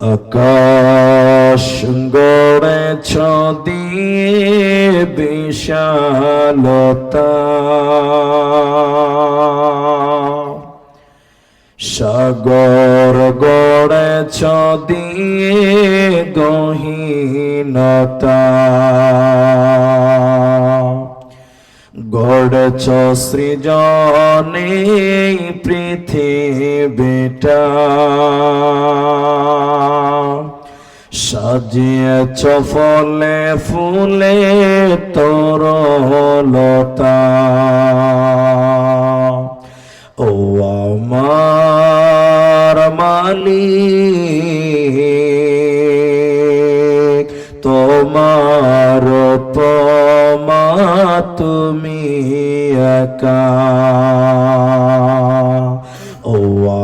আকাশ গড়েছ দিয়ে বিশালতা। সাগর গড়েছ দিয়ে গহীনতা গড়েছ সৃজনে পৃথিবীটা। সাজিয়েছ ফলে ফুলে তোর তরলতা ও আমার মালি তোমার পমা তুমি একা। ও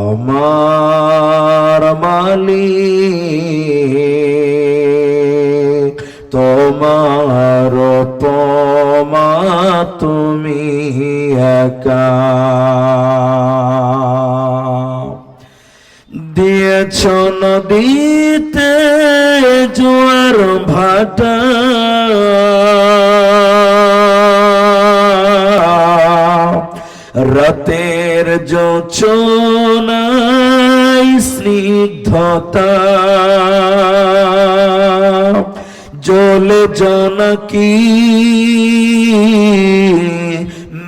আমার মালিক তোমার পমা তুমি একা। দিয়েছ নদীতে জোয়ার ভাটা। রাতের যোচনাই স্নিগ্ধতা। জলে জানকি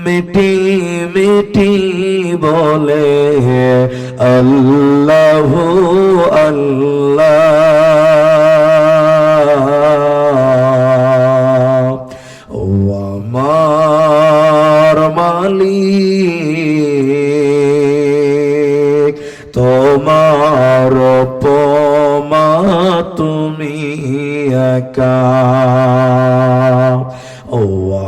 মিটি মিটি বলে আল্লাহ আল্লাহ। একা ও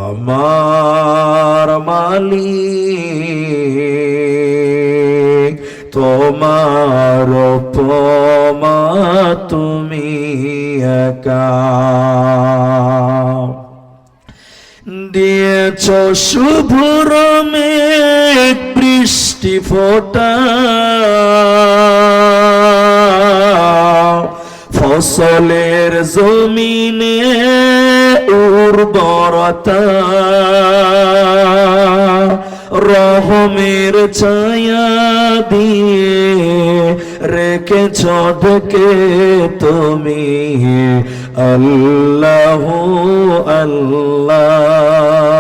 আমার মালিক তোমার পমা তুমি একা দিয়েছ শুভ্র মেঘ বৃষ্টি ফোটা ফসলের জমিনে উর্বরতা রহমের ছায়া দিয়ে রেখেছ ঢেকে তুমি। আল্লাহ আল্লাহ।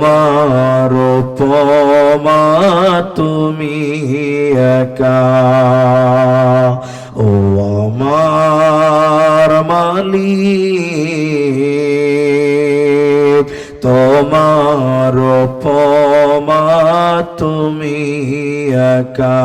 তোমার পমা তুমি একা। ও আমার মালি তোমার পমা তুমি একা।